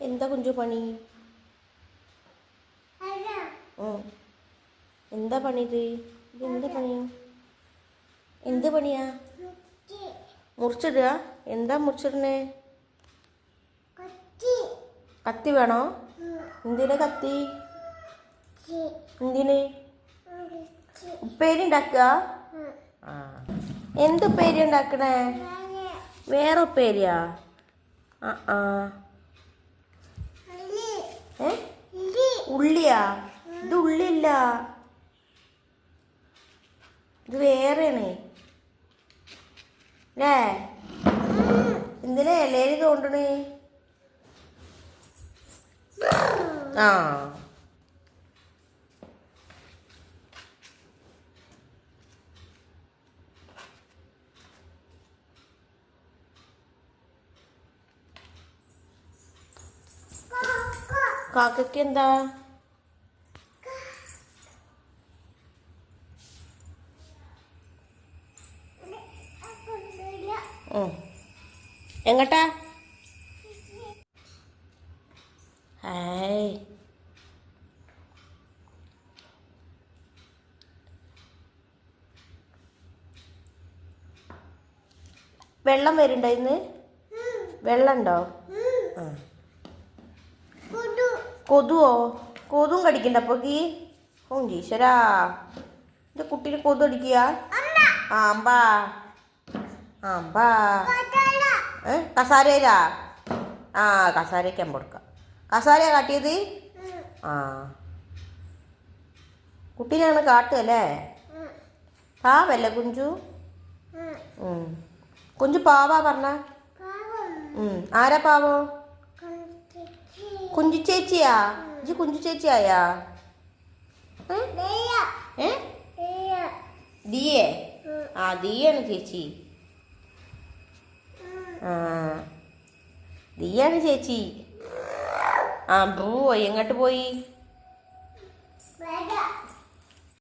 എന്താ കുഞ്ചു പണി. എന്താ പണി? ഇത് എന്താ പണിയാ? എന്ത് പണിയാ മുറിച്ചിടുക? എന്താ മുറിച്ചിടണേ കത്തി. വേണോ? എന്തിനാ കത്തി? എന്തിന്? ഉപ്പേരി ഉണ്ടാക്കുക? ആ. എന്ത് ഉപ്പേരി ഉണ്ടാക്കണേ? വേറെ ഉപ്പേരിയാ? ആ ആ. ഉള്ളിയാ? ഇത് ഉള്ളില്ല. ഇത് വേറെയാണ്. അല്ലേ എന്തിനാ ഇലയിൽ തോണ്ടണേ? ആ. കാക്കയ്ക്ക് എന്താ. എങ്ങട്ടാ? ഹായ്. വെള്ളം വരുന്നുണ്ടോ ഇന്ന്? വെള്ളം ഉണ്ടോ ആ. കൊതുവോ? കൊതും കടിക്കണ്ട. അപ്പൊ കീ ഓ ഈശ്വരാ. ഇത് കുട്ടീനെ കൊതു അടിക്കുക? ആമ്പാ ആമ്പാ ഏ കസാരയിലാ? ആ കസാരയ്ക്ക് അമ്പ കൊടുക്കാം. കസാരയാ കാട്ടിയത്? ആ. കുട്ടീനെയാണ് കാട്ടുകല്ലേ പാവല്ലേ കുഞ്ചു. കുഞ്ചു പാവാ പറഞ്ഞ? ആരാ പാവോ? കുഞ്ചു ചേച്ചിയാ? ഇജ്ജ് കുഞ്ചു ചേച്ചിയായാ? ഏ? ദിയേ. ആ ദിയാണ് ചേച്ചി. ആ. ദിയാണ് ചേച്ചി. ആ ബ്രൂ എങ്ങോട്ട് പോയി?